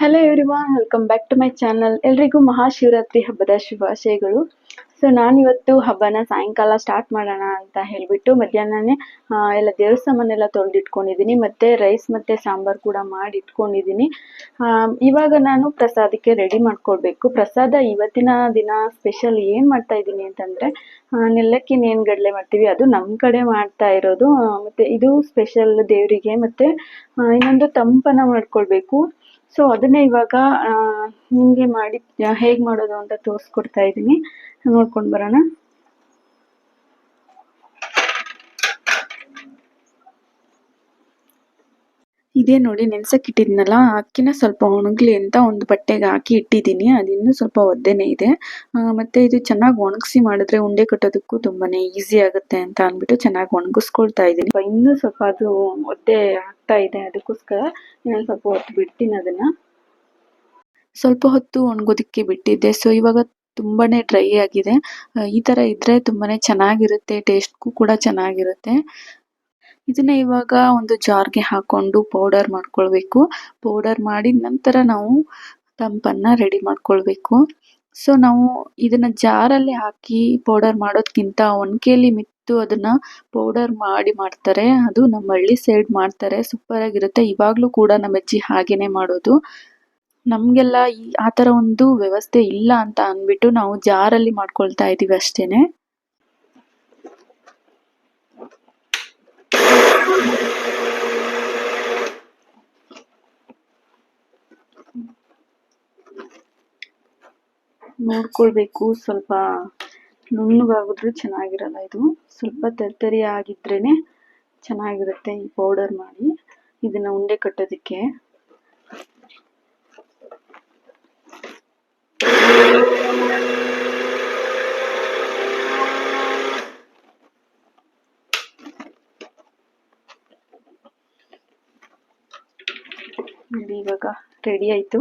Hello everyone welcome back to my channel ಎಲ್ರಿಗೂ ಮಹಾಶಿವರಾತ್ರಿ ಹಬ್ಬದ ಶುಭಾಶಯಗಳು. ಸೊ ನಾನಿವತ್ತು ಹಬ್ಬನ ಸಾಯಂಕಾಲ ಸ್ಟಾರ್ಟ್ ಮಾಡೋಣ ಅಂತ ಹೇಳಿಬಿಟ್ಟು ಮಧ್ಯಾಹ್ನನೇ ಎಲ್ಲ ದೇವ್ರ ಸಾಮಾನೆಲ್ಲ ತೊಳೆದಿಟ್ಕೊಂಡಿದ್ದೀನಿ. ಮತ್ತು ರೈಸ್ ಮತ್ತು ಸಾಂಬಾರು ಕೂಡ ಮಾಡಿ ಇಟ್ಕೊಂಡಿದ್ದೀನಿ ಇವಾಗ ನಾನು ಪ್ರಸಾದಕ್ಕೆ ರೆಡಿ ಮಾಡ್ಕೊಳ್ಬೇಕು ಪ್ರಸಾದ ಇವತ್ತಿನ ದಿನ ಸ್ಪೆಷಲ್ ಏನು ಮಾಡ್ತಾ ಇದ್ದೀನಿ ಅಂತಂದರೆ ನೆಲ್ಲಕ್ಕಿನೇನು ಗಡ್ಲೆ ಮಾಡ್ತೀವಿ, ಅದು ನಮ್ಮ ಕಡೆ ಮಾಡ್ತಾ ಇರೋದು. ಮತ್ತು ಇದು ಸ್ಪೆಷಲ್ ದೇವರಿಗೆ ಮತ್ತು ಇನ್ನೊಂದು ತಂಪನ್ನು ಮಾಡ್ಕೊಳ್ಬೇಕು. ಸೊ ಅದನ್ನೇ ಇವಾಗ ನಿಮಗೆ ಮಾಡಿ ಹೇಗೆ ಮಾಡೋದು ಅಂತ ತೋರಿಸ್ಕೊಡ್ತಾ ಇದ್ದೀನಿ. ನೋಡ್ಕೊಂಡು ಬರೋಣ. ಇದೇ ನೋಡಿ ನೆನ್ಸಕ್ಕೆ ಇಟ್ಟಿದ್ನಲ್ಲ ಅಕ್ಕಿನ ಸ್ವಲ್ಪ ಒಣಗ್ಲಿ ಅಂತ ಒಂದು ಬಟ್ಟೆಗೆ ಹಾಕಿ ಇಟ್ಟಿದ್ದೀನಿ. ಅದಿನ್ನೂ ಸ್ವಲ್ಪ ಒದ್ದೆನೇ ಇದೆ. ಮತ್ತೆ ಇದು ಚೆನ್ನಾಗಿ ಒಣಗಿಸಿ ಮಾಡಿದ್ರೆ ಉಂಡೆ ಕಟ್ಟೋದಕ್ಕೂ ತುಂಬಾನೇ ಈಸಿ ಆಗುತ್ತೆ ಅಂತ ಅಂದ್ಬಿಟ್ಟು ಚೆನ್ನಾಗಿ ಒಣಗಿಸ್ಕೊಳ್ತಾ ಇದ್ದೀನಿ. ಇನ್ನೂ ಸ್ವಲ್ಪ ಅದು ಒದ್ದೆ ಆಗ್ತಾ ಇದೆ, ಅದಕ್ಕೋಸ್ಕರ ಇನ್ನೊಂದು ಸ್ವಲ್ಪ ಹೊತ್ತು ಬಿಡ್ತೀನಿ ಅದನ್ನ. ಸ್ವಲ್ಪ ಹೊತ್ತು ಒಣಗೋದಕ್ಕೆ ಬಿಟ್ಟಿದ್ದೆ. ಸೊ ಇವಾಗ ತುಂಬಾನೇ ಡ್ರೈ ಆಗಿದೆ. ಈ ತರ ಇದ್ರೆ ತುಂಬಾನೇ ಚೆನ್ನಾಗಿರುತ್ತೆ, ಟೇಸ್ಟ್ಗೂ ಕೂಡ ಚೆನ್ನಾಗಿರುತ್ತೆ. ಇದನ್ನ ಇವಾಗ ಒಂದು ಜಾರ್ಗೆ ಹಾಕೊಂಡು ಪೌಡರ್ ಮಾಡ್ಕೊಳ್ಬೇಕು. ಪೌಡರ್ ಮಾಡಿದ ನಂತರ ನಾವು ತಂಪನ್ನ ರೆಡಿ ಮಾಡ್ಕೊಳ್ಬೇಕು. ಸೊ ನಾವು ಇದನ್ನ ಜಾರಲ್ಲಿ ಹಾಕಿ ಪೌಡರ್ ಮಾಡೋದ್ಕಿಂತ ಒನ್ಕೆಯಲ್ಲಿ ಮಿತ್ತು ಅದನ್ನ ಪೌಡರ್ ಮಾಡಿ ಮಾಡ್ತಾರೆ. ಅದು ನಮ್ಮ ಹಳ್ಳಿ ಸೈಡ್ ಮಾಡ್ತಾರೆ. ಸೂಪರ್ ಆಗಿರುತ್ತೆ. ಇವಾಗ್ಲೂ ಕೂಡ ನಮ್ಮ ಅಜ್ಜಿ ಹಾಗೇನೆ ಮಾಡೋದು. ನಮ್ಗೆಲ್ಲ ಈ ಆ ಥರ ಒಂದು ವ್ಯವಸ್ಥೆ ಇಲ್ಲ ಅಂತ ಅಂದ್ಬಿಟ್ಟು ನಾವು ಜಾರಲ್ಲಿ ಮಾಡ್ಕೊಳ್ತಾ ಇದೀವಿ ಅಷ್ಟೇನೆ. ನೋಡ್ಕೊಳ್ಬೇಕು ಸ್ವಲ್ಪ ನುಣ್ಣಗಾಗಿದ್ರೆ ಚೆನ್ನಾಗಿರಲ್ಲ ಇದು. ಸ್ವಲ್ಪ ತರ್ತರಿ ಆಗಿದ್ರೇ ಚೆನ್ನಾಗಿರುತ್ತೆ ಈ ಪೌಡರ್ ಮಾಡಿ. ಇದನ್ನ ಉಂಡೆ ಕಟ್ಟೋದಕ್ಕೆ. ಇವಾಗ ರೆಡಿ ಆಯ್ತು.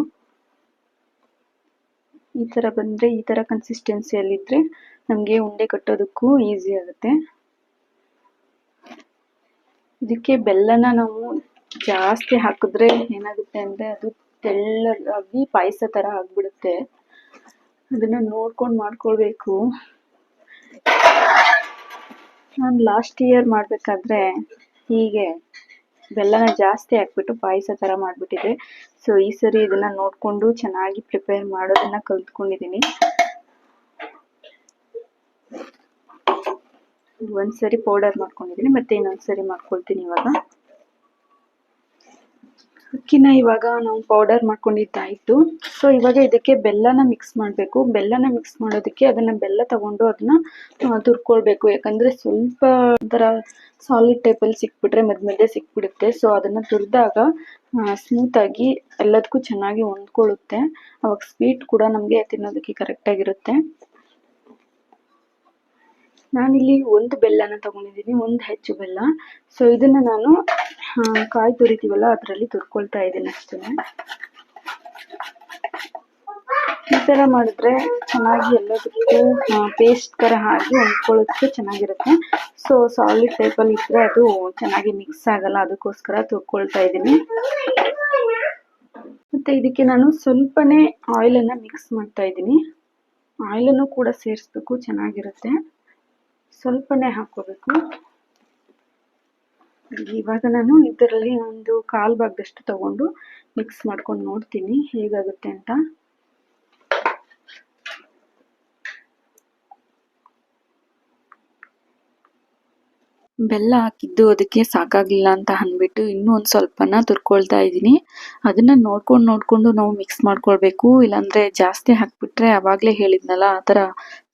ಈ ತರ ಬಂದ್ರೆ ಈ ತರ ಕನ್ಸಿಸ್ಟೆನ್ಸಿಯಲ್ಲಿದ್ರೆ ನಮಗೆ ಉಂಡೆ ಕಟ್ಟೋದಕ್ಕೂ ಈಸಿ ಆಗುತ್ತೆ. ಇದಕ್ಕೆ ಬೆಲ್ಲನ ನಾವು ಜಾಸ್ತಿ ಹಾಕಿದ್ರೆ ಏನಾಗುತ್ತೆ ಅಂದ್ರೆ ಅದು ತೆಳ್ಳಗಾಗಿ ಪಾಯಸ ತರ ಆಗ್ಬಿಡುತ್ತೆ. ಅದನ್ನ ನೋಡ್ಕೊಂಡು ಮಾಡ್ಕೊಳ್ಬೇಕು. ನಾನು ಲಾಸ್ಟ್ ಇಯರ್ ಮಾಡ್ಬೇಕಾದ್ರೆ ಹೀಗೆ ಬೆಲ್ಲನ ಜಾಸ್ತಿ ಹಾಕ್ಬಿಟ್ಟು ಪಾಯಸ ತರ ಮಾಡ್ಬಿಟ್ಟಿದ್ದೆ ಸೊ ಈ ಸರಿ ಇದನ್ನ ನೋಡ್ಕೊಂಡು ಚೆನ್ನಾಗಿ ಪ್ರಿಪೇರ್ ಮಾಡೋದನ್ನ ಕಲ್ತ್ಕೊಂಡಿದ್ದೀನಿ ಒಂದ್ಸರಿ ಪೌಡರ್ ಮಾಡ್ಕೊಂಡಿದ್ದೀನಿ ಮತ್ತೆ ಇನ್ನೊಂದ್ಸರಿ ಮಾಡ್ಕೊಳ್ತೀನಿ ಇವಾಗ. ಅಕ್ಕಿನ ಇವಾಗ ನಾವು ಪೌಡರ್ ಮಾಡ್ಕೊಂಡಿದ್ದಾಯಿತು. ಸೊ ಇವಾಗ ಇದಕ್ಕೆ ಬೆಲ್ಲನ ಮಿಕ್ಸ್ ಮಾಡಬೇಕು. ಬೆಲ್ಲನ ಮಿಕ್ಸ್ ಮಾಡೋದಕ್ಕೆ ಅದನ್ನ ಬೆಲ್ಲ ತಗೊಂಡು ಅದನ್ನ ತುರ್ಕೊಳ್ಬೇಕು. ಯಾಕಂದ್ರೆ ಸ್ವಲ್ಪ ಒಂಥರ ಸಾಲಿಡ್ ಟೈಪಲ್ಲಿ ಸಿಕ್ಬಿಟ್ರೆ ಮಧ್ಯ ಮಧ್ಯೆ ಸಿಕ್ಬಿಡುತ್ತೆ. ಸೊ ಅದನ್ನ ತುರಿದಾಗ ಸ್ಮೂತಾಗಿ ಎಲ್ಲದಕ್ಕೂ ಚೆನ್ನಾಗಿ ಹೊಂದ್ಕೊಳ್ಳುತ್ತೆ. ಅವಾಗ ಸ್ವೀಟ್ ಕೂಡ ನಮಗೆ ತಿನ್ನೋದಕ್ಕೆ ಕರೆಕ್ಟ್ ಆಗಿರುತ್ತೆ. ನಾನಿಲ್ಲಿ ಒಂದು ಬೆಲ್ಲನ ತಗೊಂಡಿದ್ದೀನಿ, ಒಂದು ಹೆಚ್ಚು ಬೆಲ್ಲ. ಸೊ ಇದನ್ನ ನಾನು ಕಾಯಿ ತುರಿತೀವಲ್ಲ, ಅದರಲ್ಲಿ ತುರ್ಕೊಳ್ತಾ ಇದ್ದೀನಿ ಅಷ್ಟೇ. ಈ ತರ ಮಾಡಿದ್ರೆ ಚೆನ್ನಾಗಿ ಎಲ್ಲದಕ್ಕೂ ಪೇಸ್ಟ್ ಥರ ಹಾಕಿ ಹೊಂದ್ಕೊಳ್ಳೋದಕ್ಕೆ ಚೆನ್ನಾಗಿರುತ್ತೆ. ಸೊ ಸಾಲಿಡ್ ಟೈಪಲ್ಲಿ ಇದ್ದರೆ ಅದು ಚೆನ್ನಾಗಿ ಮಿಕ್ಸ್ ಆಗಲ್ಲ, ಅದಕ್ಕೋಸ್ಕರ ತುರ್ಕೊಳ್ತಾ ಇದ್ದೀನಿ. ಮತ್ತೆ ಇದಕ್ಕೆ ನಾನು ಸ್ವಲ್ಪನೇ ಆಯಿಲನ್ನು ಮಿಕ್ಸ್ ಮಾಡ್ತಾ ಇದ್ದೀನಿ. ಆಯಿಲನ್ನು ಕೂಡ ಸೇರಿಸ್ಬೇಕು, ಚೆನ್ನಾಗಿರುತ್ತೆ. ಸ್ವಲ್ಪನೇ ಹಾಕೋಬೇಕು ಇವಾಗ ನಾನು ಇದರಲ್ಲಿ ಒಂದು ಕಾಲು ಭಾಗದಷ್ಟು ತಗೊಂಡು ಮಿಕ್ಸ್ ಮಾಡ್ಕೊಂಡು ನೋಡ್ತೀನಿ ಹೇಗಾಗುತ್ತೆ ಅಂತ. ಬೆಲ್ಲ ಹಾಕಿದ್ದು ಅದಕ್ಕೆ ಸಾಕಾಗ್ಲಿಲ್ಲ ಅಂತ ಅಂದ್ಬಿಟ್ಟು ಇನ್ನೂ ಒಂದು ಸ್ವಲ್ಪನ ತುರ್ಕೊಳ್ತಾ ಇದ್ದೀನಿ. ಅದನ್ನ ನೋಡ್ಕೊಂಡು ನೋಡ್ಕೊಂಡು ನಾವು ಮಿಕ್ಸ್ ಮಾಡ್ಕೊಳ್ಬೇಕು. ಇಲ್ಲಾಂದ್ರೆ ಜಾಸ್ತಿ ಹಾಕ್ಬಿಟ್ರೆ ಅವಾಗ್ಲೇ ಹೇಳಿದ್ನಲ್ಲ ಆ ಥರ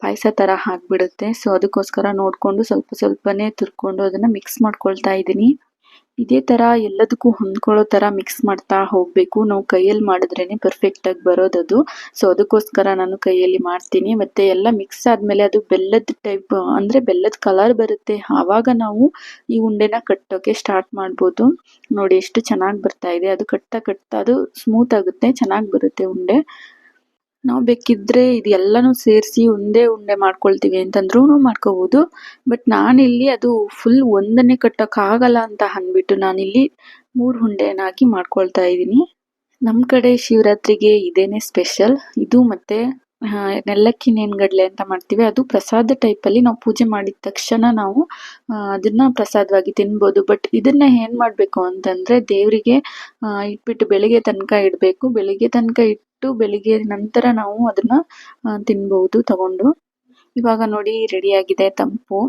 ಪಾಯಸ ತರ ಆಗ್ಬಿಡುತ್ತೆ ಸೊ ಅದಕ್ಕೋಸ್ಕರ ನೋಡ್ಕೊಂಡು ಸ್ವಲ್ಪ ಸ್ವಲ್ಪನೇ ತುರ್ಕೊಂಡು ಅದನ್ನ ಮಿಕ್ಸ್ ಮಾಡ್ಕೊಳ್ತಾ ಇದ್ದೀನಿ. ಇದೇ ತರ ಎಲ್ಲದಕ್ಕೂ ಹೊಂದ್ಕೊಳ್ಳೋ ತರ ಮಿಕ್ಸ್ ಮಾಡ್ತಾ ಹೋಗ್ಬೇಕು. ನಾವು ಕೈಯಲ್ಲಿ ಮಾಡಿದ್ರೇನೆ ಪರ್ಫೆಕ್ಟ್ ಆಗಿ ಬರೋದದು ಸೊ ಅದಕ್ಕೋಸ್ಕರ ನಾನು ಕೈಯಲ್ಲಿ ಮಾಡ್ತೀನಿ. ಮತ್ತೆ ಎಲ್ಲ ಮಿಕ್ಸ್ ಆದ್ಮೇಲೆ ಅದು ಬೆಲ್ಲದ ಟೈಪ್ ಅಂದ್ರೆ ಬೆಲ್ಲದ ಕಲರ್ ಬರುತ್ತೆ. ಆವಾಗ ನಾವು ಈ ಉಂಡೆನ ಕಟ್ಟೋಕೆ ಸ್ಟಾರ್ಟ್ ಮಾಡ್ಬೋದು. ನೋಡಿ ಎಷ್ಟು ಚೆನ್ನಾಗಿ ಬರ್ತಾ ಇದೆ. ಅದು ಕಟ್ತಾ ಕಟ್ತಾ ಅದು ಸ್ಮೂತ್ ಆಗುತ್ತೆ, ಚೆನ್ನಾಗಿ ಬರುತ್ತೆ ಉಂಡೆ. ನಾವು ಬೇಕಿದ್ರೆ ಇದೆಲ್ಲಾನು ಸೇರಿಸಿ ಒಂದೇ ಉಂಡೆ ಮಾಡ್ಕೊಳ್ತೀವಿ ಅಂತಂದ್ರೂ ಮಾಡ್ಕೋಬಹುದು ಬಟ್ ನಾನಿಲ್ಲಿ ಅದು ಫುಲ್ ಒಂದನ್ನೇ ಕಟ್ಟೋಕ್ಕಾಗಲ್ಲ ಅಂತ ಅಂದ್ಬಿಟ್ಟು ನಾನಿಲ್ಲಿ ಮೂರು ಉಂಡೆನಾಗಿ ಮಾಡ್ಕೊಳ್ತಾ ಇದ್ದೀನಿ. ನಮ್ಮ ಕಡೆ ಶಿವರಾತ್ರಿಗೆ ಇದೇನೆ ಸ್ಪೆಷಲ್ ಇದು ಮತ್ತೆ ನೆಲ್ಲಕ್ಕಿ ನೇನ್ಗಡ್ಲೆ ಅಂತ ಮಾಡ್ತೀವಿ. ಅದು ಪ್ರಸಾದ ಟೈಪ್ ಅಲ್ಲಿ ನಾವು ಪೂಜೆ ಮಾಡಿದ ತಕ್ಷಣ ನಾವು ಅದನ್ನ ಪ್ರಸಾದವಾಗಿ ತಿನ್ಬೋದು. ಬಟ್ ಇದನ್ನ ಏನ್ ಮಾಡಬೇಕು ಅಂತಂದ್ರೆ ದೇವರಿಗೆ ಇಟ್ಬಿಟ್ಟು ಬೆಳಿಗ್ಗೆ ತನಕ ಇಡಬೇಕು. ಬೆಳಿಗ್ಗೆ ತನಕ ಇಟ್ಟು ಬೆಳಿಗ್ಗೆ ನಂತರ ನಾವು ಅದನ್ನ ತಿನ್ಬಹುದು ತಗೊಂಡು. ಇವಾಗ ನೋಡಿ ರೆಡಿ ಆಗಿದೆ ತಂಪು.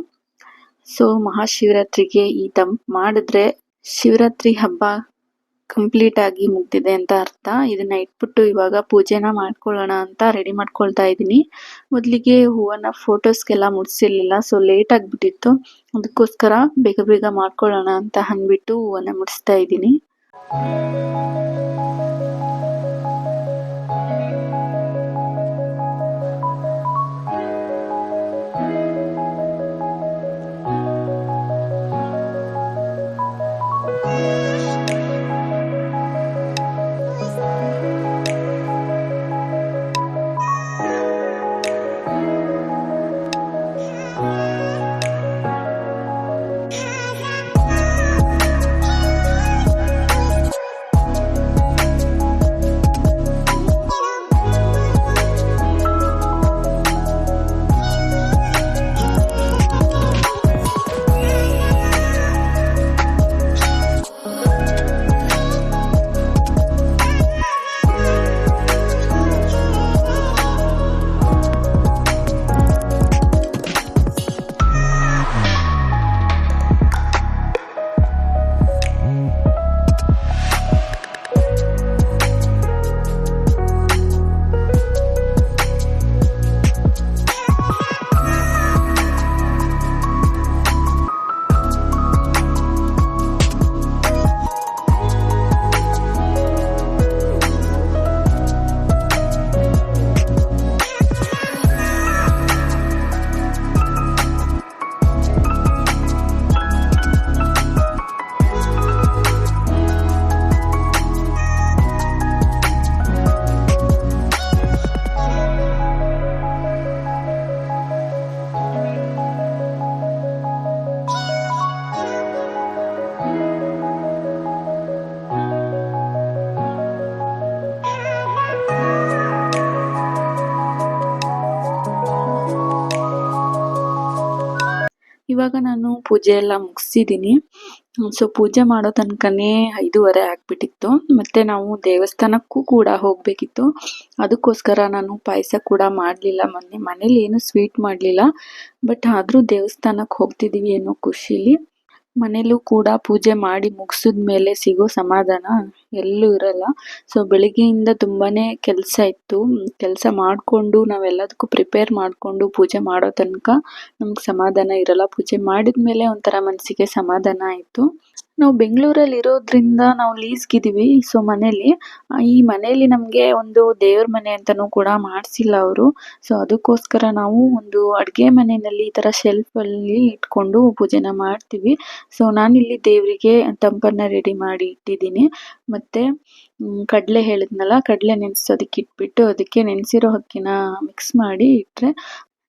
ಸೊ, ಮಹಾಶಿವರಾತ್ರಿಗೆ ಈ ತಂಪು ಮಾಡಿದ್ರೆ ಶಿವರಾತ್ರಿ ಹಬ್ಬ ಕಂಪ್ಲೀಟ್ ಆಗಿ ಮುಗ್ದಿದೆ ಅಂತ ಅರ್ಥ. ಇದನ್ನ ಇಟ್ಬಿಟ್ಟು ಇವಾಗ ಪೂಜೆನ ಮಾಡ್ಕೊಳ್ಳೋಣ ಅಂತ ರೆಡಿ ಮಾಡ್ಕೊಳ್ತಾ ಇದ್ದೀನಿ. ಮೊದಲಿಗೆ ಹೂವನ್ನ ಫೋಟೋಸ್ಗೆಲ್ಲ ಮುಡ್ಸಿರ್ಲಿಲ್ಲ, ಸೊ ಲೇಟ್ ಆಗಿಬಿಟ್ಟಿತ್ತು. ಅದಕ್ಕೋಸ್ಕರ ಬೇಗ ಬೇಗ ಮಾಡ್ಕೊಳ್ಳೋಣ ಅಂತ ಅಂದ್ಬಿಟ್ಟು ಹೂವನ್ನ ಮುಡಿಸ್ತಾ ಇದ್ದೀನಿ. ಇವಾಗ ನಾನು ಪೂಜೆ ಎಲ್ಲ ಮುಗಿಸಿದ್ದೀನಿ ಸೊ ಪೂಜೆ ಮಾಡೋ ತನಕನೇ ಐದೂವರೆ ಆಗ್ಬಿಟ್ಟಿತ್ತು. ಮತ್ತೆ ನಾವು ದೇವಸ್ಥಾನಕ್ಕೂ ಕೂಡ ಹೋಗಬೇಕಿತ್ತು. ಅದಕ್ಕೋಸ್ಕರ ನಾನು ಪಾಯಸ ಕೂಡ ಮಾಡಲಿಲ್ಲ. ಮೊನ್ನೆ ಮನೇಲಿ ಏನು ಸ್ವೀಟ್ ಮಾಡಲಿಲ್ಲ. ಬಟ್ ಆದರೂ ದೇವಸ್ಥಾನಕ್ಕೆ ಹೋಗ್ತಿದ್ದೀವಿ ಅನ್ನೋ ಖುಷಿಲಿ. ಮನೇಲೂ ಕೂಡ ಪೂಜೆ ಮಾಡಿ ಮುಗಿಸಿದ್ಮೇಲೆ ಸಿಗೋ ಸಮಾಧಾನ ಎಲ್ಲೂ ಇರಲ್ಲ. ಸೊ ಬೆಳಿಗ್ಗೆಯಿಂದ ತುಂಬಾನೇ ಕೆಲಸ ಇತ್ತು. ಕೆಲಸ ಮಾಡಿಕೊಂಡು ನಾವೆಲ್ಲದಕ್ಕೂ ಪ್ರಿಪೇರ್ ಮಾಡಿಕೊಂಡು ಪೂಜೆ ಮಾಡೋ ತನಕ ನಮ್ಗೆ ಸಮಾಧಾನ ಇರಲ್ಲ. ಪೂಜೆ ಮಾಡಿದ ಮೇಲೆ ಒಂಥರ ಮನಸ್ಸಿಗೆ ಸಮಾಧಾನ ಆಯಿತು. ನಾವು ಬೆಂಗಳೂರಲ್ಲಿ ಇರೋದ್ರಿಂದ ನಾವು ಲೀಸ್ಗಿದ್ದೀವಿ ಸೊ ಮನೇಲಿ ಈ ಮನೇಲಿ ನಮಗೆ ಒಂದು ದೇವ್ರ ಮನೆ ಅಂತಾನೂ ಕೂಡ ಮಾಡಿಸಿಲ್ಲ ಅವರು. ಸೊ ಅದಕ್ಕೋಸ್ಕರ ನಾವು ಒಂದು ಅಡುಗೆ ಮನೆಯಲ್ಲಿ ಈ ಥರ ಶೆಲ್ಫಲ್ಲಿ ಇಟ್ಕೊಂಡು ಪೂಜೆನ ಮಾಡ್ತೀವಿ. ಸೊ ನಾನಿಲ್ಲಿ ದೇವರಿಗೆ ತಂಪನ್ನ ರೆಡಿ ಮಾಡಿ ಇಟ್ಟಿದ್ದೀನಿ. ಮತ್ತೆ ಕಡಲೆ ಕಡ್ಲೆ ಹೇಳಿದ್ನಲ್ಲ, ಕಡಲೆ ನೆನೆಸೋದಕ್ಕೆ ಇಟ್ಬಿಟ್ಟು ಅದಕ್ಕೆ ನೆನೆಸಿರೋ ಅಕ್ಕಿನ ಮಿಕ್ಸ್ ಮಾಡಿ ಇಟ್ಟರೆ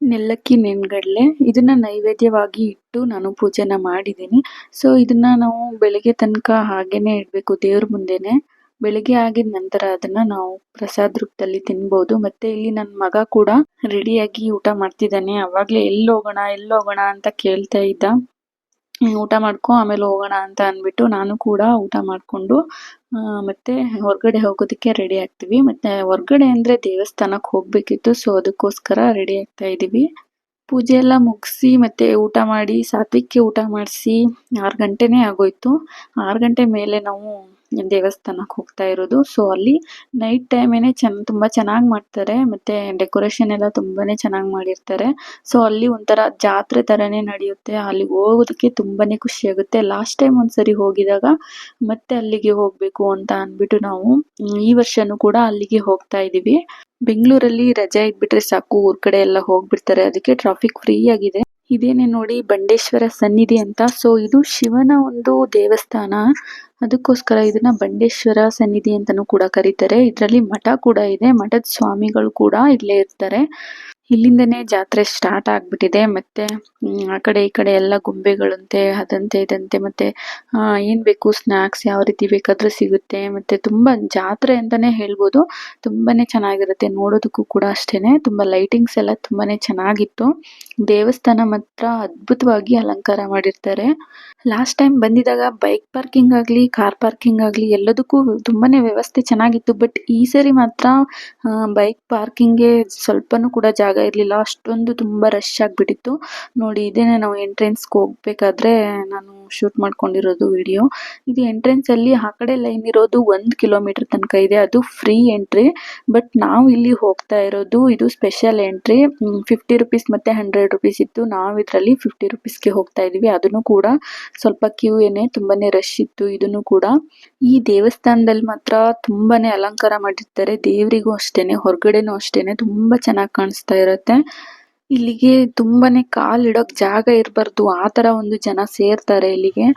ನೆಲ್ಲಕ್ಕಿ ನೆನ್ಗಡ್ಲೆ ಇದನ್ನ ನೈವೇದ್ಯವಾಗಿ ಇಟ್ಟು ನಾನು ಪೂಜೆನ ಮಾಡಿದ್ದೀನಿ. ಸೊ ಇದನ್ನ ನಾವು ಬೆಳಿಗ್ಗೆ ತನಕ ಹಾಗೇನೆ ಇಡಬೇಕು ದೇವ್ರ ಮುಂದೆನೆ. ಬೆಳಿಗ್ಗೆ ಆಗಿದ ನಂತರ ಅದನ್ನ ನಾವು ಪ್ರಸಾದ ರೂಪದಲ್ಲಿ ತಿನ್ಬೋದು. ಮತ್ತೆ ಇಲ್ಲಿ ನನ್ನ ಮಗ ಕೂಡ ರೆಡಿಯಾಗಿ ಊಟ ಮಾಡ್ತಿದ್ದಾನೆ. ಅವಾಗ್ಲೇ ಎಲ್ಲಿ ಹೋಗೋಣ ಎಲ್ಲಿ ಹೋಗೋಣ ಅಂತ ಕೇಳ್ತಾ ಇದ್ದ. ಊಟ ಮಾಡ್ಕೊ, ಆಮೇಲೆ ಹೋಗೋಣ ಅಂತ ಅಂದ್ಬಿಟ್ಟು ನಾನು ಕೂಡ ಊಟ ಮಾಡ್ಕೊಂಡು ಮತ್ತೆ ಹೊರಗಡೆ ಹೋಗೋದಕ್ಕೆ ರೆಡಿ ಆಗ್ತೀವಿ. ಮತ್ತೆ ಹೊರಗಡೆ ಅಂದ್ರೆ ದೇವಸ್ಥಾನಕ್ಕೆ ಹೋಗ್ಬೇಕಿತ್ತು ಸೊ ಅದಕ್ಕೋಸ್ಕರ ರೆಡಿ ಆಗ್ತಾ ಇದೀವಿ ಪೂಜೆ ಎಲ್ಲ ಮುಗಿಸಿ, ಮತ್ತೆ ಊಟ ಮಾಡಿ ಸಾತ್ವಿಕ್ಗೆ ಊಟ ಮಾಡಿಸಿ, ಆರು ಗಂಟೆನೇ ಆಗೋಯ್ತು. ಆರು ಗಂಟೆ ಮೇಲೆ ನಾವು ದೇವಸ್ಥಾನಕ್ಕೆ ಹೋಗ್ತಾ ಇರೋದು. ಸೊ ಅಲ್ಲಿ ನೈಟ್ ಟೈಮೇನೆ ಚೆನ್ನ ತುಂಬಾ ಚೆನ್ನಾಗಿ ಮಾಡ್ತಾರೆ. ಮತ್ತೆ ಡೆಕೋರೇಷನ್ ಎಲ್ಲ ತುಂಬಾನೇ ಚೆನ್ನಾಗಿ ಮಾಡಿರ್ತಾರೆ. ಸೊ ಅಲ್ಲಿ ಒಂಥರ ಜಾತ್ರೆ ತರನೇ ನಡೆಯುತ್ತೆ. ಅಲ್ಲಿಗೆ ಹೋಗೋದಕ್ಕೆ ತುಂಬಾನೇ ಖುಷಿ ಆಗುತ್ತೆ. ಲಾಸ್ಟ್ ಟೈಮ್ ಒಂದ್ಸರಿ ಹೋಗಿದಾಗ ಮತ್ತೆ ಅಲ್ಲಿಗೆ ಹೋಗ್ಬೇಕು ಅಂತ ಅಂದ್ಬಿಟ್ಟು ನಾವು ಈ ವರ್ಷನೂ ಕೂಡ ಅಲ್ಲಿಗೆ ಹೋಗ್ತಾ ಇದೀವಿ. ಬೆಂಗಳೂರಲ್ಲಿ ರಜೆ ಇದ್ಬಿಟ್ರೆ ಸಾಕು. ಊರ್ ಕಡೆ ಎಲ್ಲ ಹೋಗ್ಬಿಡ್ತಾರೆ. ಅದಕ್ಕೆ ಟ್ರಾಫಿಕ್ ಫ್ರೀ ಆಗಿದೆ. ಇದೇನೆ ನೋಡಿ ಬಂಡೇಶ್ವರ ಸನ್ನಿಧಿ ಅಂತ. ಸೊ ಇದು ಶಿವನ ಒಂದು ದೇವಸ್ಥಾನ. ಅದಕ್ಕೋಸ್ಕರ ಇದನ್ನ ಬಂಡೇಶ್ವರ ಸನ್ನಿಧಿ ಅಂತಾನೂ ಕೂಡ ಕರೀತಾರೆ. ಇದರಲ್ಲಿ ಮಠ ಕೂಡ ಇದೆ. ಮಠದ ಸ್ವಾಮಿಗಳು ಕೂಡ ಇಲ್ಲೇ ಇರ್ತಾರೆ. ಇಲ್ಲಿಂದನೇ ಜಾತ್ರೆ ಸ್ಟಾರ್ಟ್ ಆಗ್ಬಿಟ್ಟಿದೆ. ಮತ್ತೆ ಆ ಕಡೆ ಈ ಕಡೆ ಎಲ್ಲ ಗೊಂಬೆಗಳಂತೆ, ಅದಂತೆ, ಇದಂತೆ, ಮತ್ತೆ ಏನ್ ಬೇಕು ಸ್ನಾಕ್ಸ್ ಯಾವ ರೀತಿ ಬೇಕಾದ್ರೂ ಸಿಗುತ್ತೆ. ಮತ್ತೆ ತುಂಬಾ ಜಾತ್ರೆ ಅಂತಾನೆ ಹೇಳ್ಬೋದು. ತುಂಬಾನೇ ಚೆನ್ನಾಗಿರುತ್ತೆ. ನೋಡೋದಕ್ಕೂ ಕೂಡ ಅಷ್ಟೇನೆ. ತುಂಬಾ ಲೈಟಿಂಗ್ಸ್ ಎಲ್ಲ ತುಂಬಾನೇ ಚೆನ್ನಾಗಿತ್ತು. ದೇವಸ್ಥಾನ ಮಾತ್ರ ಅದ್ಭುತವಾಗಿ ಅಲಂಕಾರ ಮಾಡಿರ್ತಾರೆ. ಲಾಸ್ಟ್ ಟೈಮ್ ಬಂದಿದಾಗ ಬೈಕ್ ಪಾರ್ಕಿಂಗ್ ಆಗಲಿ ಕಾರ್ ಪಾರ್ಕಿಂಗ್ ಆಗ್ಲಿ ಎಲ್ಲದಕ್ಕೂ ತುಂಬಾನೇ ವ್ಯವಸ್ಥೆ ಚೆನ್ನಾಗಿತ್ತು. ಬಟ್ ಈ ಸರಿ ಮಾತ್ರ ಬೈಕ್ ಪಾರ್ಕಿಂಗ್ಗೆ ಸ್ವಲ್ಪನೂ ಕೂಡ ಜಾಗ ಇರ್ಲಿಲ್ಲ. ಅಷ್ಟೊಂದು ತುಂಬಾ ರಶ್ ಆಗಿಬಿಟ್ಟಿತ್ತು. ನೋಡಿ, ಇದೇನೆ ನಾವು ಎಂಟ್ರೆನ್ಸ್ ಹೋಗ್ಬೇಕಾದ್ರೆ ನಾನು ಶೂಟ್ ಮಾಡ್ಕೊಂಡಿರೋದು ವಿಡಿಯೋ ಇದು ಎಂಟ್ರೆನ್ಸ್ ಅಲ್ಲಿ ಆ ಕಡೆ ಲೈನ್ ಇರೋದು ಒಂದ್ ಕಿಲೋಮೀಟರ್ ತನಕ ಇದೆ. ಅದು ಫ್ರೀ ಎಂಟ್ರಿ ಬಟ್ ನಾವು ಇಲ್ಲಿ ಹೋಗ್ತಾ ಇರೋದು ಇದು ಸ್ಪೆಷಲ್ ಎಂಟ್ರಿ ಫಿಫ್ಟಿ ರುಪೀಸ್ ಮತ್ತೆ ಹಂಡ್ರೆಡ್ ರುಪೀಸ್ ಇತ್ತು. ನಾವು ಇದರಲ್ಲಿ ಫಿಫ್ಟಿ ರುಪೀಸ್ಗೆ ಹೋಗ್ತಾ ಇದೀವಿ ಅದನ್ನು ಕೂಡ ಸ್ವಲ್ಪ ಕ್ಯೂ ಏನೆ ತುಂಬಾನೇ ರಶ್ ಇತ್ತು ಇದನ್ನು ಕೂಡ. ಈ ದೇವಸ್ಥಾನದಲ್ಲಿ ಮಾತ್ರ ತುಂಬಾನೇ ಅಲಂಕಾರ ಮಾಡಿರ್ತಾರೆ. ದೇವರಿಗೂ ಅಷ್ಟೇನೆ, ಹೊರಗಡೆನೂ ಅಷ್ಟೇನೆ. ತುಂಬಾ ಚೆನ್ನಾಗಿ ಕಾಣಿಸ್ತಾ ಇರತ್ತೆ. ಇಲ್ಲಿಗೆ ತುಂಬಾನೇ ಕಾಲ್ ಇಡೋಕ್ ಜಾಗ ಇರಬಾರ್ದು. ಆ ತರ ಒಂದು ಜನ ಸೇರ್ತಾರೆ ಇಲ್ಲಿಗೆ.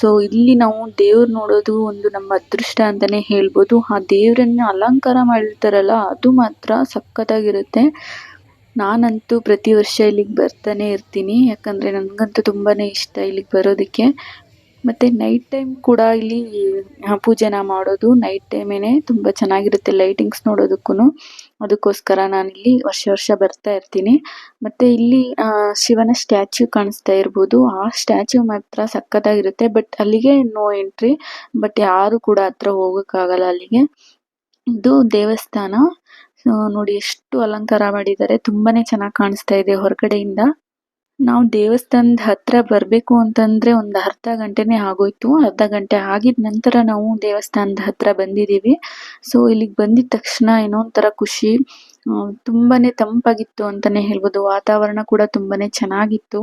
ಸೊ ಇಲ್ಲಿ ನಾವು ದೇವ್ರು ನೋಡೋದು ಒಂದು ನಮ್ಮ ಅದೃಷ್ಟ ಅಂತಾನೆ ಹೇಳ್ಬೋದು. ಆ ದೇವ್ರನ್ನ ಅಲಂಕಾರ ಮಾಡಿರ್ತಾರಲ್ಲ, ಅದು ಮಾತ್ರ ಸಖತ್ತಾಗಿರುತ್ತೆ. ನಾನಂತೂ ಪ್ರತಿ ವರ್ಷ ಇಲ್ಲಿಗೆ ಬರ್ತಾನೆ ಇರ್ತೀನಿ. ಯಾಕಂದ್ರೆ ನನಗಂತೂ ತುಂಬಾನೇ ಇಷ್ಟ ಇಲ್ಲಿಗೆ ಬರೋದಕ್ಕೆ. ಮತ್ತೆ ನೈಟ್ ಟೈಮ್ ಕೂಡ ಇಲ್ಲಿ ಪೂಜೆನ ಮಾಡೋದು ನೈಟ್ ಟೈಮೇನೆ ತುಂಬಾ ಚೆನ್ನಾಗಿರುತ್ತೆ ಲೈಟಿಂಗ್ಸ್ ನೋಡೋದಕ್ಕೂನು. ಅದಕ್ಕೋಸ್ಕರ ನಾನಿಲ್ಲಿ ವರ್ಷ ವರ್ಷ ಬರ್ತಾ ಇರ್ತೀನಿ. ಮತ್ತೆ ಇಲ್ಲಿ ಶಿವನ ಸ್ಟ್ಯಾಚ್ಯೂ ಕಾಣಿಸ್ತಾ ಇರ್ಬೋದು. ಆ ಸ್ಟ್ಯಾಚ್ಯೂ ಮಾತ್ರ ಸಕ್ಕತ್ತಾಗಿರುತ್ತೆ ಬಟ್ ಅಲ್ಲಿಗೆ ನೋ ಎಂಟ್ರಿ. ಬಟ್ ಯಾರು ಕೂಡ ಹತ್ರ ಹೋಗೋಕ್ಕಾಗಲ್ಲ ಅಲ್ಲಿಗೆ. ಇದು ದೇವಸ್ಥಾನ. ನೋಡಿ ಎಷ್ಟು ಅಲಂಕಾರ ಮಾಡಿದ್ದಾರೆ. ತುಂಬಾನೇ ಚೆನ್ನಾಗಿ ಕಾಣಿಸ್ತಾ ಇದೆ ಹೊರಗಡೆಯಿಂದ. ನಾವು ದೇವಸ್ಥಾನದ ಹತ್ರ ಬರಬೇಕು ಅಂತಂದ್ರೆ ಒಂದು ಅರ್ಧ ಗಂಟೆನೆ ಆಗೋಯ್ತು. ಅರ್ಧ ಗಂಟೆ ಆಗಿದ ನಂತರ ನಾವು ದೇವಸ್ಥಾನದ ಹತ್ರ ಬಂದಿದೀವಿ ಸೊ ಇಲ್ಲಿಗೆ ಬಂದಿದ ತಕ್ಷಣ ಏನೋ ಒಂಥರ ಖುಷಿ ತುಂಬಾನೇ ತಂಪಾಗಿತ್ತು ಅಂತಾನೆ ಹೇಳ್ಬೋದು. ವಾತಾವರಣ ಕೂಡ ತುಂಬಾನೇ ಚೆನ್ನಾಗಿತ್ತು.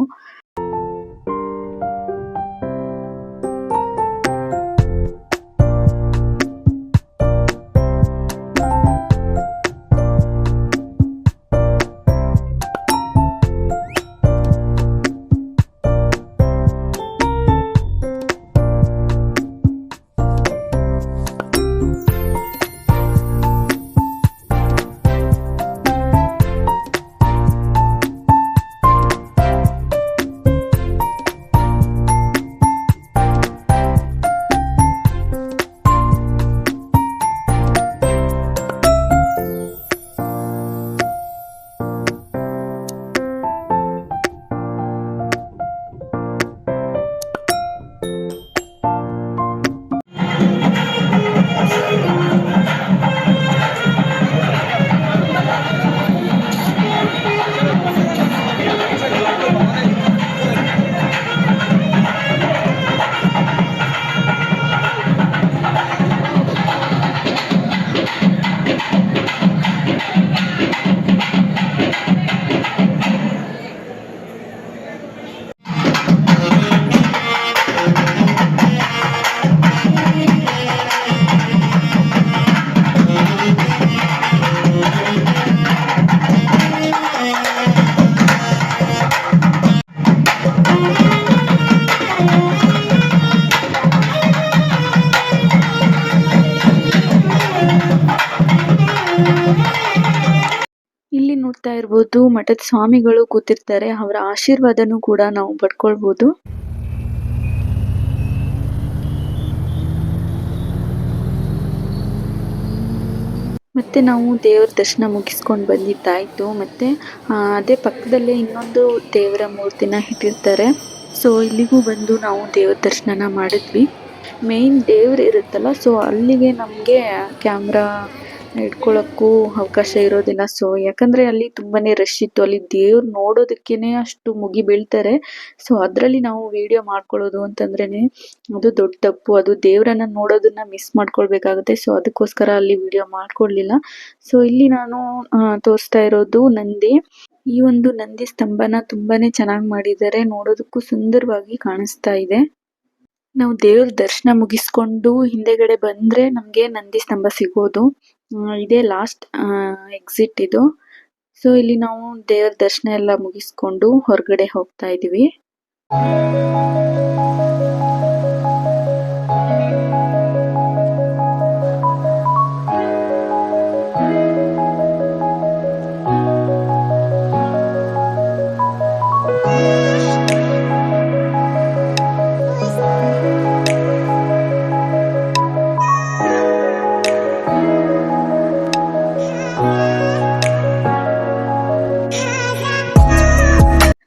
ನೋಡ್ತಾ ಇರ್ಬೋದು, ಮಠದ ಸ್ವಾಮಿಗಳು ಕೂತಿರ್ತಾರೆ, ಅವರ ಆಶೀರ್ವಾದನೂ ಕೂಡ ನಾವು ಪಡ್ಕೊಳ್ಬೋದು. ಮತ್ತೆ ನಾವು ದೇವರ ದರ್ಶನ ಮುಗಿಸ್ಕೊಂಡು ಬಂದಿದ್ದಾಯ್ತು. ಮತ್ತೆ ಅದೇ ಪಕ್ಕದಲ್ಲೇ ಇನ್ನೊಂದು ದೇವರ ಮೂರ್ತಿನ ಇಟ್ಟಿರ್ತಾರೆ. ಸೊ ಇಲ್ಲಿಗೂ ಬಂದು ನಾವು ದೇವರ ದರ್ಶನ ಮಾಡಿದ್ವಿ. ಮೇನ್ ದೇವ್ರು ಇರುತ್ತಲ್ಲ ಸೊ ಅಲ್ಲಿಗೆ ನಮಗೆ ಕ್ಯಾಮ್ರಾ ಇಟ್ಕೊಳ್ಳೋಕ್ಕೂ ಅವಕಾಶ ಇರೋದಿಲ್ಲ. ಸೊ ಯಾಕಂದ್ರೆ ಅಲ್ಲಿ ತುಂಬಾನೇ ರಶ್ ಇತ್ತು. ಅಲ್ಲಿ ದೇವ್ರು ನೋಡೋದಕ್ಕೇನೆ ಅಷ್ಟು ಮುಗಿ ಬೀಳ್ತಾರೆ. ಸೊ ಅದ್ರಲ್ಲಿ ನಾವು ವಿಡಿಯೋ ಮಾಡ್ಕೊಳ್ಳೋದು ಅಂತಂದ್ರೇನೆ ಅದು ದೊಡ್ಡ ತಪ್ಪು. ಅದು ದೇವರನ್ನ ನೋಡೋದನ್ನ ಮಿಸ್ ಮಾಡ್ಕೊಳ್ಬೇಕಾಗುತ್ತೆ. ಸೊ ಅದಕ್ಕೋಸ್ಕರ ಅಲ್ಲಿ ವಿಡಿಯೋ ಮಾಡ್ಕೊಳ್ಲಿಲ್ಲ. ಸೊ ಇಲ್ಲಿ ನಾನು ತೋರಿಸ್ತಾ ಇರೋದು ನಂದಿ. ಈ ಒಂದು ನಂದಿ ಸ್ತಂಭನ ತುಂಬಾನೇ ಚೆನ್ನಾಗಿ ಮಾಡಿದ್ದಾರೆ. ನೋಡೋದಕ್ಕೂ ಸುಂದರವಾಗಿ ಕಾಣಿಸ್ತಾ ಇದೆ. ನಾವು ದೇವ್ರ ದರ್ಶನ ಮುಗಿಸ್ಕೊಂಡು ಹಿಂದೆಗಡೆ ಬಂದ್ರೆ ನಮ್ಗೆ ನಂದಿ ಸ್ತಂಭ ಸಿಗೋದು. ಇದೇ ಲಾಸ್ಟ್ ಎಕ್ಸಿಟ್ ಇದು. ಸೊ ಇಲ್ಲಿ ನಾವು ದೇವರ ದರ್ಶನ ಎಲ್ಲ ಮುಗಿಸ್ಕೊಂಡು ಹೊರಗಡೆ ಹೋಗ್ತಾ ಇದೀವಿ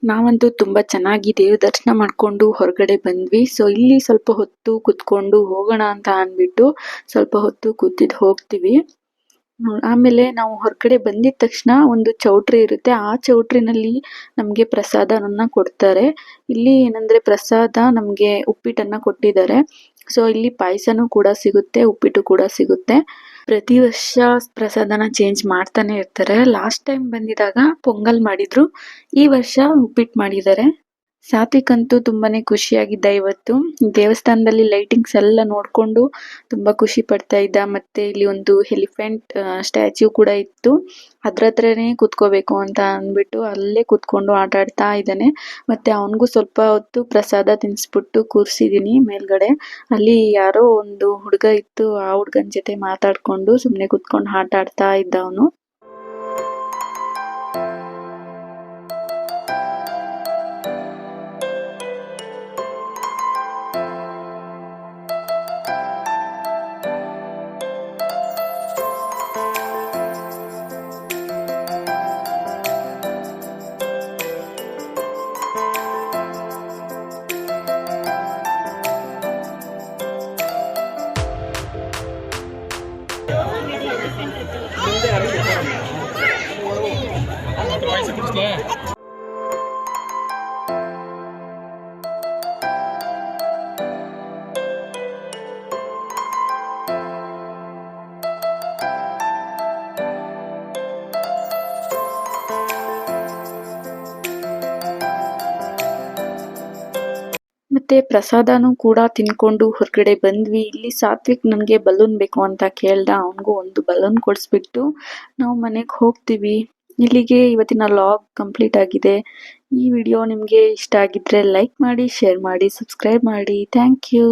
ನಾವಂತೂ ತುಂಬಾ ಚೆನ್ನಾಗಿ ದೇವ್ರ ದರ್ಶನ ಮಾಡ್ಕೊಂಡು ಹೊರಗಡೆ ಬಂದ್ವಿ. ಸೊ ಇಲ್ಲಿ ಸ್ವಲ್ಪ ಹೊತ್ತು ಕುತ್ಕೊಂಡು ಹೋಗೋಣ ಅಂತ ಅಂದ್ಬಿಟ್ಟು ಸ್ವಲ್ಪ ಹೊತ್ತು ಕೂತಿದ್ದು ಹೋಗ್ತೀವಿ. ಆಮೇಲೆ ನಾವು ಹೊರಗಡೆ ಬಂದಿದ ತಕ್ಷಣ ಒಂದು ಚೌಟ್ರಿ ಇರುತ್ತೆ. ಆ ಚೌಟ್ರಿನಲ್ಲಿ ನಮಗೆ ಪ್ರಸಾದನ ಕೊಡ್ತಾರೆ. ಇಲ್ಲಿ ಏನಂದ್ರೆ ಪ್ರಸಾದ ನಮಗೆ ಉಪ್ಪಿಟ್ಟನ್ನ ಕೊಟ್ಟಿದ್ದಾರೆ. ಸೊ ಇಲ್ಲಿ ಪಾಯಸನೂ ಕೂಡ ಸಿಗುತ್ತೆ, ಉಪ್ಪಿಟ್ಟು ಕೂಡ ಸಿಗುತ್ತೆ. ಪ್ರತಿ ವರ್ಷ ಪ್ರಸಾದನ ಚೇಂಜ್ ಮಾಡ್ತಾನೆ ಇರ್ತಾರೆ. ಲಾಸ್ಟ್ ಟೈಮ್ ಬಂದಿದಾಗ, ಪೊಂಗಲ್ ಮಾಡಿದ್ರು. ಈ ವರ್ಷ ಉಪ್ಪಿಟ್ಟು ಮಾಡಿದ್ದಾರೆ. ಸಾತ್ವಿಕ್ ಅಂತೂ ತುಂಬಾನೇ ಖುಷಿಯಾಗಿದ್ದ ಇವತ್ತು. ದೇವಸ್ಥಾನದಲ್ಲಿ ಲೈಟಿಂಗ್ಸ್ ಎಲ್ಲ ನೋಡ್ಕೊಂಡು ತುಂಬಾ ಖುಷಿ ಪಡ್ತಾ ಇದ್ದ. ಮತ್ತೆ ಇಲ್ಲಿ ಒಂದು ಎಲಿಫೆಂಟ್ ಸ್ಟ್ಯಾಚ್ಯೂ ಕೂಡ ಇತ್ತು. ಅದ್ರ ಹತ್ರನೇ ಕುತ್ಕೋಬೇಕು ಅಂತ ಅಂದ್ಬಿಟ್ಟು ಅಲ್ಲೇ ಕುತ್ಕೊಂಡು ಆಟ ಆಡ್ತಾ ಇದ್ದಾನೆ. ಮತ್ತೆ ಅವನಿಗೂ ಸ್ವಲ್ಪ ಹೊತ್ತು ಪ್ರಸಾದ ತಿನ್ಸ್ಬಿಟ್ಟು ಕೂರ್ಸಿದೀನಿ ಮೇಲ್ಗಡೆ. ಅಲ್ಲಿ ಯಾರೋ ಒಂದು ಹುಡುಗ ಇತ್ತು, ಆ ಹುಡುಗನ ಜೊತೆ ಮಾತಾಡ್ಕೊಂಡು ಸುಮ್ನೆ ಕುತ್ಕೊಂಡು ಆಟ ಆಡ್ತಾ ಇದ್ದ ಅವನು ಮತ್ತೆ ಪ್ರಸಾದನೂ ಕೂಡ ತಿನ್ಕೊಂಡು ಹೊರಗಡೆ ಬಂದ್ವಿ. ಇಲ್ಲಿ ಸಾತ್ವಿಕ್ ನನಗೆ ಬಲೂನ್ ಬೇಕು ಅಂತ ಕೇಳ್ದ. ಅವನಿಗೂ ಒಂದು ಬಲೂನ್ ಕೊಡಿಸ್ಬಿಟ್ಟು ನಾವು ಮನೆಗೆ ಹೋಗ್ತೀವಿ. ಇಲ್ಲಿಗೆ ಇವತ್ತಿನ ಲಾಗ್ ಕಂಪ್ಲೀಟ್ ಆಗಿದೆ. ಈ ವಿಡಿಯೋ ನಿಮಗೆ ಇಷ್ಟ ಆಗಿದ್ರೆ ಲೈಕ್ ಮಾಡಿ, ಶೇರ್ ಮಾಡಿ, ಸಬ್ಸ್ಕ್ರೈಬ್ ಮಾಡಿ. Thank you.